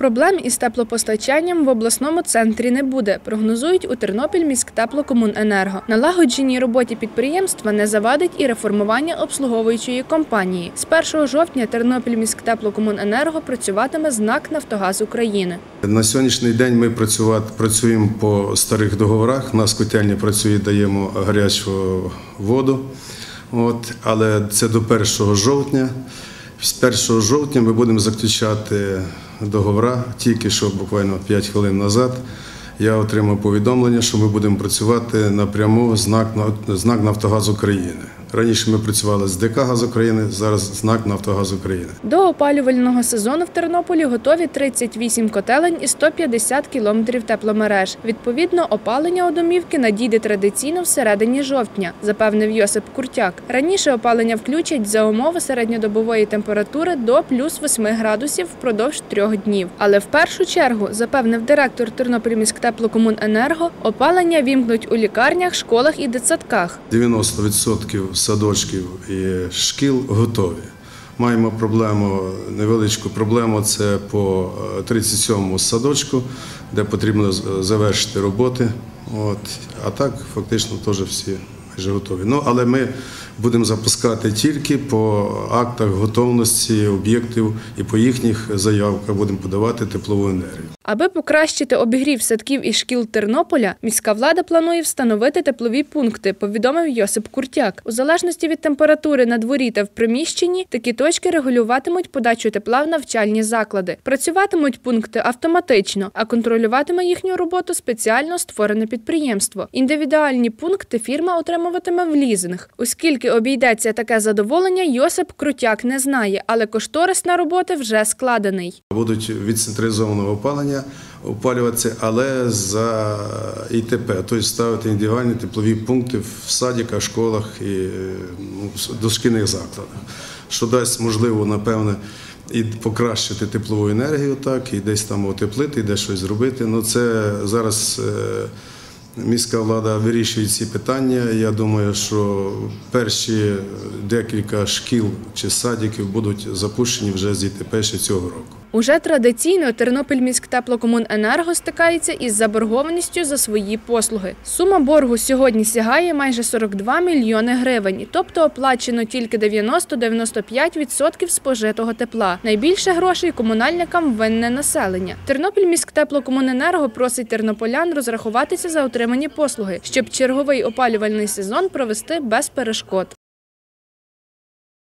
Проблем із теплопостачанням в обласному центрі не буде, прогнозують у Тернопіль міськтеплокомуненерго. Налагодженій роботі підприємства не завадить і реформування обслуговуючої компанії. З 1 жовтня Тернопіль міськтеплокомуненерго працюватиме знак Нафтогаз України. На сьогоднішній день ми працюємо по старих договорах. Нас котельні працює, даємо гарячу воду. Але це до 1 жовтня. З 1 жовтня ми будемо заключати договори. Тільки що буквально 5 хвилин назад я отримав повідомлення, що ми будемо працювати напряму знак, знак Нафтогаз України. Раніше ми працювали з ДК «Газ України», зараз знак Нафтогаз України. До опалювального сезону в Тернополі готові 38 котелень і 150 кілометрів тепломереж. Відповідно, опалення у домівки надійде традиційно всередині жовтня, запевнив Йосип Куртяк. Раніше опалення включать за умови середньодобової температури до плюс 8 градусів впродовж трьох днів. Але в першу чергу, запевнив директор Тернопільміськтеплокомуненерго, опалення вімкнуть у лікарнях, школах і дитсадках. 90% садочків і шкіл готові. Маємо проблему, невеличку проблему. Це по 37-му садочку, де потрібно завершити роботи. От. А так фактично теж всі майже готові. Ну, але ми будемо запускати тільки по актах готовності об'єктів і по їхніх заявках будемо подавати теплову енергію. Аби покращити обігрів садків і шкіл Тернополя, міська влада планує встановити теплові пункти, повідомив Йосип Куртяк. У залежності від температури на дворі та в приміщенні такі точки регулюватимуть подачу тепла в навчальні заклади. Працюватимуть пункти автоматично, а контролюватиме їхню роботу спеціально створене підприємство. Індивідуальні пункти фірма отримуватиме в лізинг. Оскільки обійдеться таке задоволення, Йосип Крутяк не знає, але кошторис на роботи вже складений. Будуть від централізованого опалення опалюватися, але за ІТП, тобто ставити індивідуальні теплові пункти в садиках, школах і ну, дошкільних закладах, що дасть можливо, напевне, і покращити теплову енергію, так, і десь там утеплити, і десь щось зробити. Ну це зараз. Міська влада вирішує ці питання. Я думаю, що перші декілька шкіл чи садиків будуть запущені вже з ІТП цього року. Уже традиційно Тернопільміськтеплокомуненерго стикається із заборгованістю за свої послуги. Сума боргу сьогодні сягає майже 42 мільйони гривень, тобто оплачено тільки 90-95% спожитого тепла. Найбільше грошей комунальникам винне населення. Тернопільміськтеплокомуненерго просить тернополян розрахуватися за отримані послуги, щоб черговий опалювальний сезон провести без перешкод.